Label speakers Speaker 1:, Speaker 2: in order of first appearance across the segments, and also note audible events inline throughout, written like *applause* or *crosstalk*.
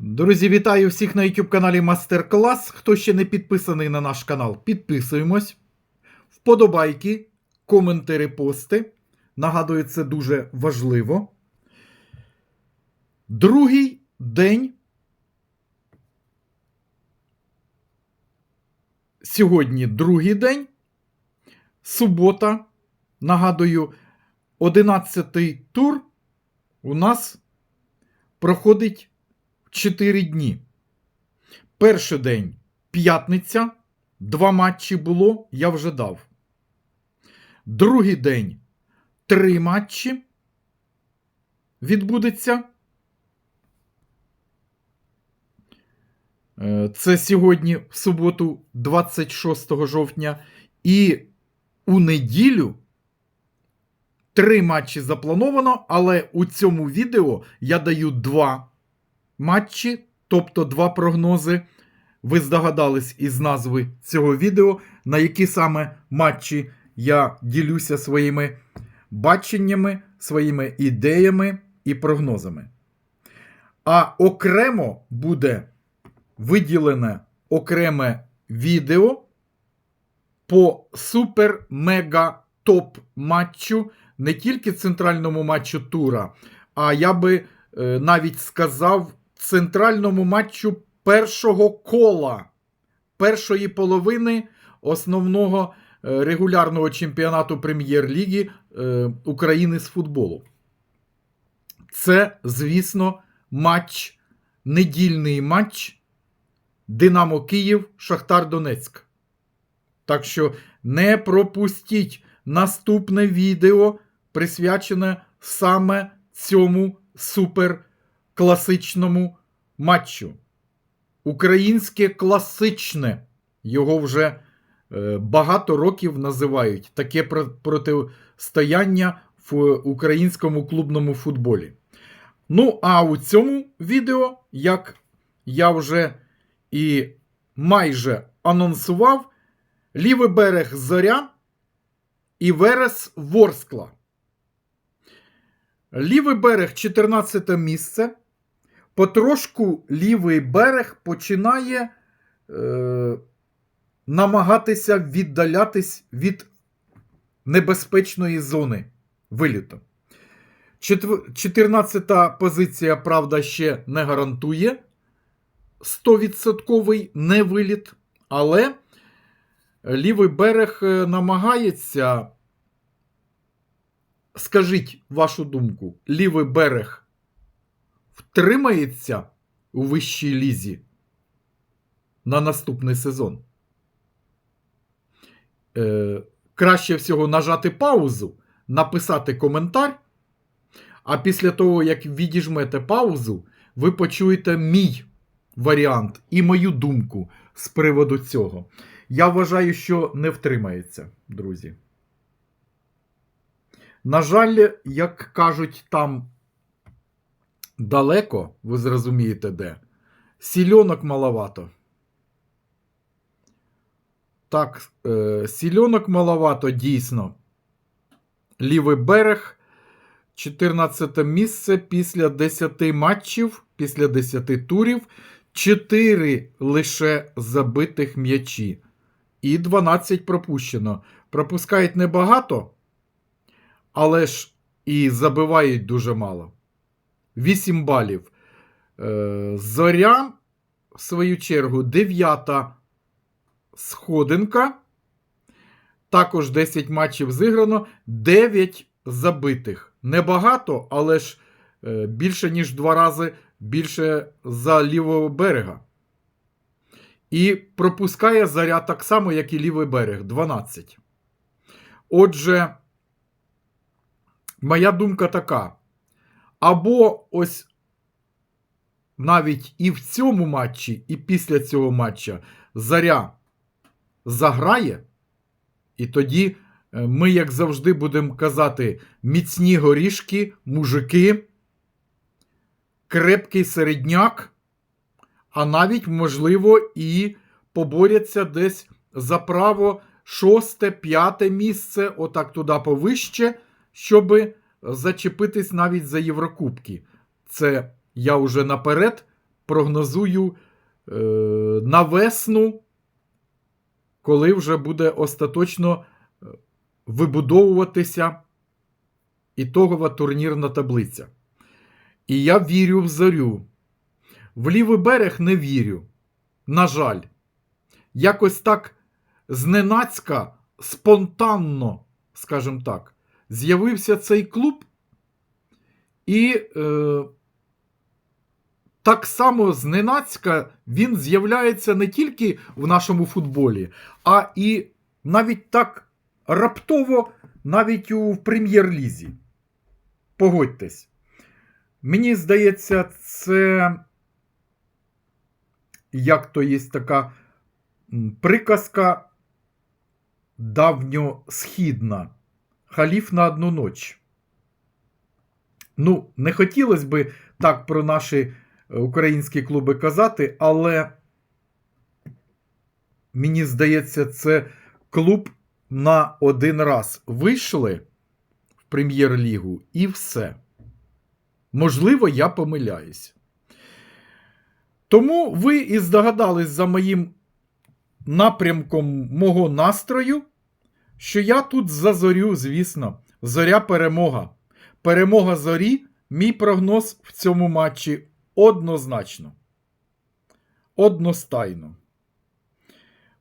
Speaker 1: Друзі, вітаю всіх на YouTube каналі Мастер Клас. Хто ще не підписаний на наш канал, підписуємось. Вподобайки, коментарі, пости. Нагадую, це дуже важливо. Другий день. Сьогодні другий день. Субота. Нагадую, 11-й тур у нас проходить 4 дні. Перший день п'ятниця. Два матчі було, я вже дав. Другий день три матчі відбудеться. Е, Це сьогодні, в суботу, 26 жовтня. І у неділю три матчі заплановано, але у цьому відео я даю два матчі, тобто два прогнози. Ви здогадались із назви цього відео, на які саме матчі я ділюся своїми баченнями, своїми ідеями і прогнозами. А окремо буде виділене окреме відео по супер-мега-топ матчу, не тільки центральному матчу тура, а я би е, навіть сказав центральному матчу першого кола, першої половини основного е, регулярного чемпіонату Прем'єр-ліги е, України з футболу. Це, звісно, матч, недільний матч Динамо Київ, Шахтар Донецьк. Так що не пропустіть наступне відео, присвячене саме цьому суперкласичному матчу. Українське класичне. Його вже е, багато років називають таке протистояння в українському клубному футболі. Ну, а у цьому відео, як я вже і майже анонсував, лівий берег Зоря і Верес Ворскла. Лівий берег 14 місце. Потрошку лівий берег починає е, намагатися віддалятись від небезпечної зони виліту. 14-та позиція, правда, ще не гарантує 100% невиліт, але лівий берег е, намагається. Скажіть вашу думку, лівий берег втримається у вищій лізі на наступний сезон? Е, краще всього нажати паузу, написати коментар. А після того, як відіжмете паузу, ви почуєте мій варіант і мою думку з приводу цього. Я вважаю, що не втримається, друзі. На жаль, як кажуть, там далеко, ви зрозумієте де, сільонок маловато. Так, е, сільонок маловато дійсно. Лівий берег, 14 місце після 10 матчів, після 10 турів, 4 лише забитих м'ячі. І 12 пропущено. Пропускають небагато, але ж і забивають дуже мало. 8 балів. Е, Зоря, в свою чергу, 9 сходинка. Також 10 матчів зіграно, 9 забитих. Небагато, але ж е, більше, ніж в два рази більше за лівого берега. І пропускає заря так само, як і лівий берег 12. Отже, моя думка така. Або ось навіть і в цьому матчі, і після цього матча заря заграє, і тоді е, ми, як завжди, будемо казати, міцні горішки, мужики, крепкий середняк, а навіть, можливо, і поборяться десь за право шосте, п'яте місце, отак туди повище, щоб зачепитись навіть за Єврокубки. Це я вже наперед прогнозую е, на весну, коли вже буде остаточно е, вибудовуватися ітогова турнірна таблиця. І я вірю в зорю. В лівий берег не вірю. На жаль, якось так зненацька, спонтанно, скажімо так, з'явився цей клуб, і е, так само зненацька він з'являється не тільки в нашому футболі, а і навіть так раптово, навіть у прем'єр-лізі. Погодьтесь. Мені здається, це як то є така приказка давньосхідна. Халіф на одну ніч. Ну, не хотілося би так про наші е, українські клуби казати, але мені здається, це клуб на один раз вийшли в прем'єр-лігу і все. Можливо, я помиляюсь. Тому ви і здогадались за моїм напрямком мого настрою, що я тут за зорю, звісно, зоря перемога. Перемога зорі, мій прогноз в цьому матчі однозначно. Одностайно.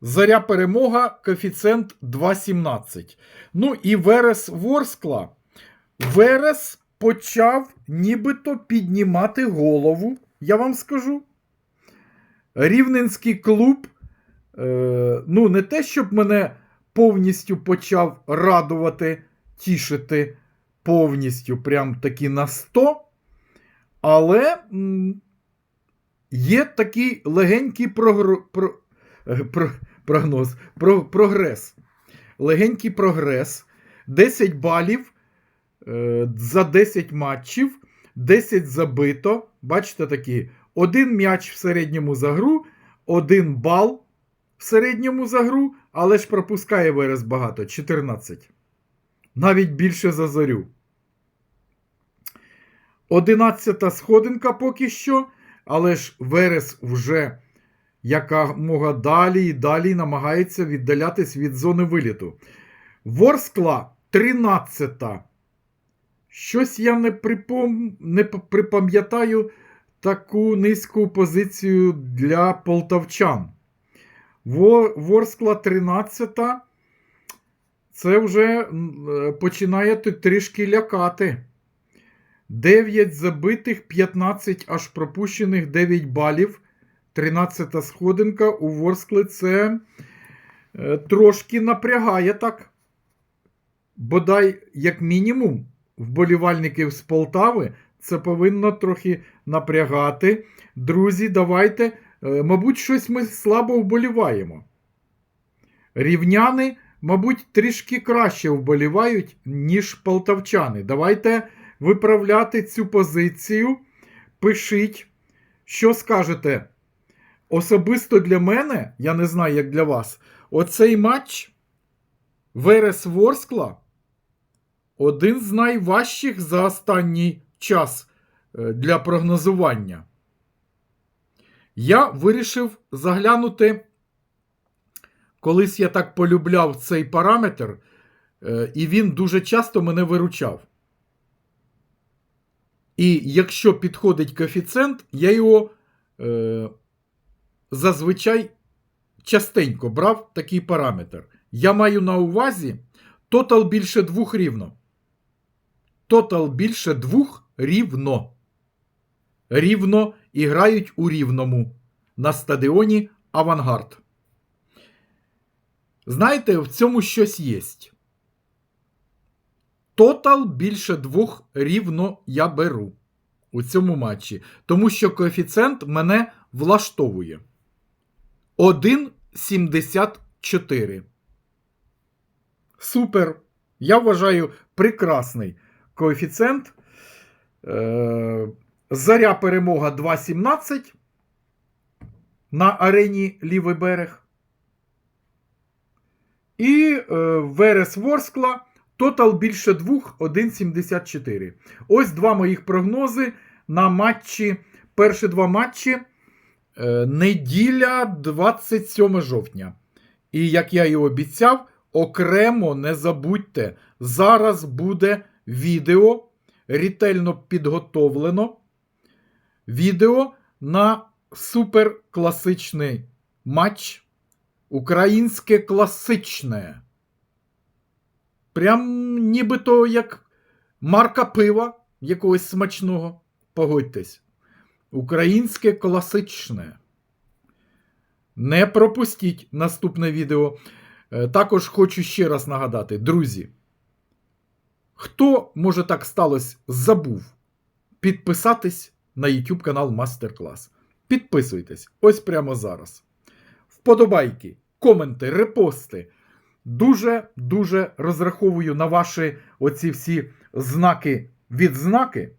Speaker 1: Зоря перемога, коефіцієнт 2,17. Ну і Верес Ворскла. Верес почав нібито піднімати голову, я вам скажу. Рівненський клуб, е, ну, не те, щоб мене повністю почав радувати, тішити повністю, прям таки на 100. Але є такий легенький прогр... про... е, про... прогноз, про... прогрес. Легенький прогрес. 10 балів е, за 10 матчів, 10 забито. Бачите такі. Один м'яч в середньому за гру, один бал в середньому за гру, але ж пропускає Верес багато 14. Навіть більше за зорю. Одинадцята сходинка поки що, але ж Верес вже якомога далі і далі намагається віддалятись від зони виліту. Ворскла 13. Щось я не, припом... не припам'ятаю таку низьку позицію для полтавчан. Во- Ворскла 13. Це вже е, починає трішки лякати. 9 забитих, 15 аж пропущених, 9 балів. 13 сходинка у Ворскли це е, трошки напрягає так. Бодай, як мінімум, вболівальників з Полтави це повинно трохи напрягати. Друзі, давайте. Е, Мабуть, щось ми слабо вболіваємо. Рівняни, мабуть, трішки краще вболівають, ніж полтавчани. Давайте виправляти цю позицію. Пишіть, що скажете. Особисто для мене, я не знаю, як для вас, оцей матч Верес Ворскла один з найважчих за останній час е, для прогнозування. Я вирішив заглянути, колись я так полюбляв цей параметр, е, і він дуже часто мене виручав. І якщо підходить коефіцієнт, я його е, зазвичай частенько брав такий параметр. Я маю на увазі тотал більше двох рівно. Тотал більше двох рівно. Рівно і грають у рівному на стадіоні Авангард. Знаєте, в цьому щось є. Тотал більше двох рівно я беру у цьому матчі, тому що коефіцієнт мене влаштовує. 1,74. Супер. Я вважаю прекрасний коефіцієнт. Е, Заря перемога 2,17 на арені Лівий берег. І е, Верес Ворскла тотал більше 2 1,74. Ось два моїх прогнози на матчі. Перші два матчі Е, неділя 27 жовтня. І як я і обіцяв, окремо не забудьте, зараз буде відео, ретельно підготовлено. Відео на суперкласичний матч. Українське класичне. Прям нібито як марка пива якогось смачного. Погодьтесь. Українське класичне. Не пропустіть наступне відео. Е, Також хочу ще раз нагадати, друзі. Хто, може так сталося, забув підписатись на YouTube канал Мастер Клас. Підписуйтесь ось прямо зараз. Вподобайки, коменти, репости. Дуже-дуже розраховую на ваші оці всі знаки відзнаки.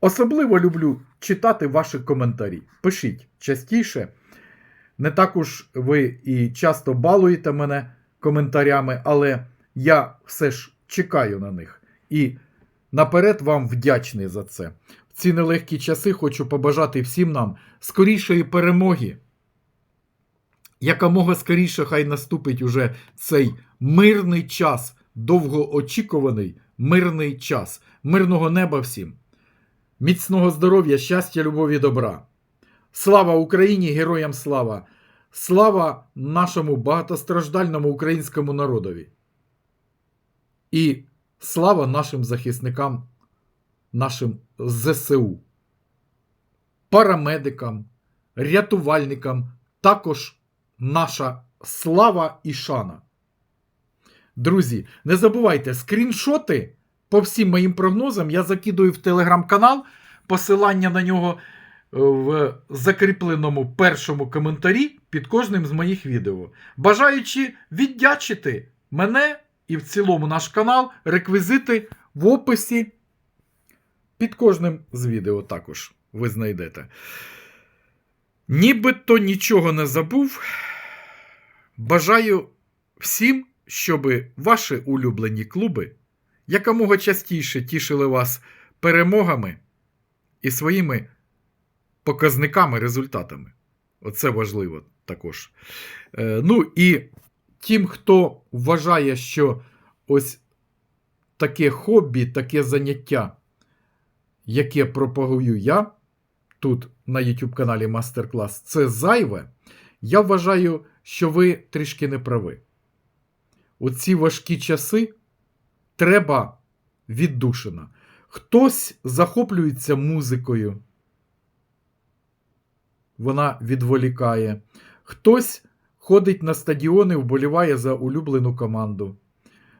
Speaker 1: Особливо люблю читати ваші коментарі. Пишіть частіше. Не так уж ви і часто балуєте мене коментарями, але я все ж чекаю на них. І наперед вам вдячний за це. Ці нелегкі часи хочу побажати всім нам скорішої перемоги. Якомога скоріше хай наступить уже цей мирний час, довгоочікуваний мирний час. Мирного неба всім. Міцного здоров'я, щастя, любові, добра. Слава Україні, героям слава! Слава нашому багатостраждальному українському народові. І слава нашим захисникам, нашим ЗСУ, парамедикам, рятувальникам, також наша слава і шана. Друзі, не забувайте скріншоти по всім моїм прогнозам я закидую в телеграм-канал. Посилання на нього е, в закріпленому першому коментарі під кожним з моїх відео. Бажаючи віддячити мене і в цілому наш канал, реквізити в описі під кожним з відео також ви знайдете. Нібито нічого не забув. Бажаю всім, щоб ваші улюблені клуби якомога частіше тішили вас перемогами і своїми показниками, результатами. Оце важливо також. Е, ну і тим, хто вважає, що ось таке хобі, таке заняття, яке пропагую я тут на YouTube каналі Мастер Клас, це зайве. Я вважаю, що ви трішки не прави. У ці важкі часи треба віддушина. Хтось захоплюється музикою, вона відволікає. Хтось ходить на стадіони, вболіває за улюблену команду.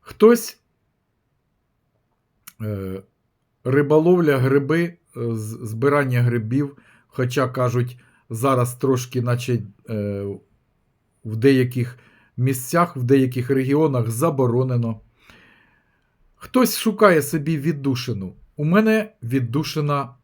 Speaker 1: Хтось е, риболовля гриби, е, збирання грибів, хоча кажуть, зараз трошки, наче е, в деяких місцях, в деяких регіонах заборонено. Хтось шукає собі віддушину. У мене віддушина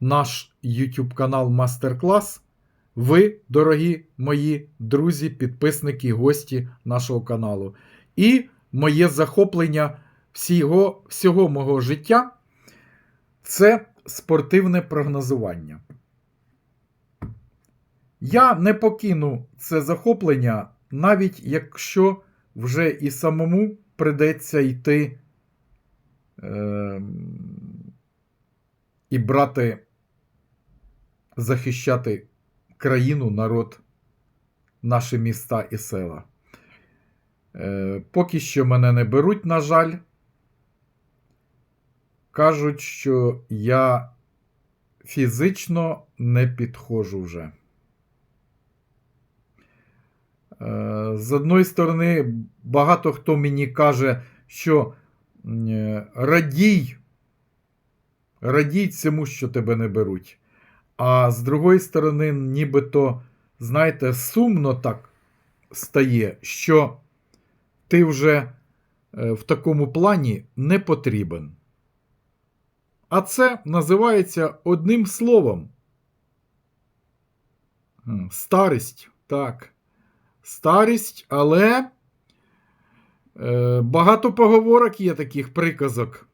Speaker 1: наш YouTube канал Мастер Клас. Ви, дорогі мої друзі, підписники, гості нашого каналу. І моє захоплення всього, всього мого життя це спортивне прогнозування. Я не покину це захоплення, навіть якщо вже і самому придеться йти е, і брати, захищати країну, народ, наші міста і села. Е, поки що мене не беруть, на жаль. Кажуть, що я фізично не підходжу вже. Е, З одної сторони, багато хто мені каже, що е, радій, радій цьому, що тебе не беруть. А з другої сторони, нібито, знаєте, сумно так стає, що ти вже е, в такому плані не потрібен. А це називається одним словом. Старість, так. Старість, але е, багато поговорок є таких приказок.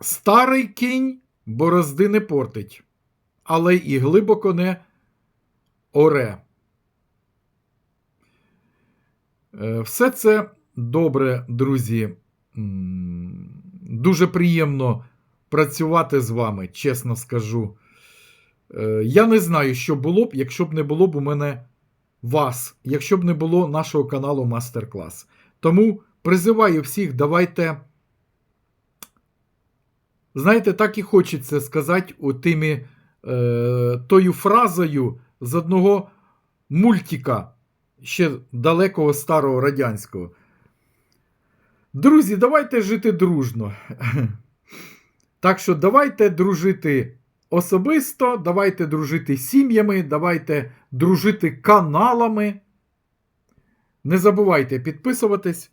Speaker 1: Старий кінь борозди не портить. але і глибоко не оре. Е, Все це добре, друзі. Дуже приємно працювати з вами, чесно скажу. Е, Я не знаю, що було б, якщо б не було б у мене вас, якщо б не було нашого каналу Мастер-клас. Тому призиваю всіх, давайте. Знаєте, так і хочеться сказати у тими, е, тою фразою з одного мультика, ще далекого старого радянського. Друзі, давайте жити дружно. *laughs* Так що давайте дружити особисто, давайте дружити сім'ями, давайте дружити каналами. Не забувайте підписуватись.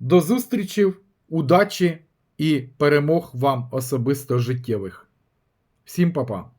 Speaker 1: До зустрічі, удачі і перемог вам особисто життєвих. Всім па-па!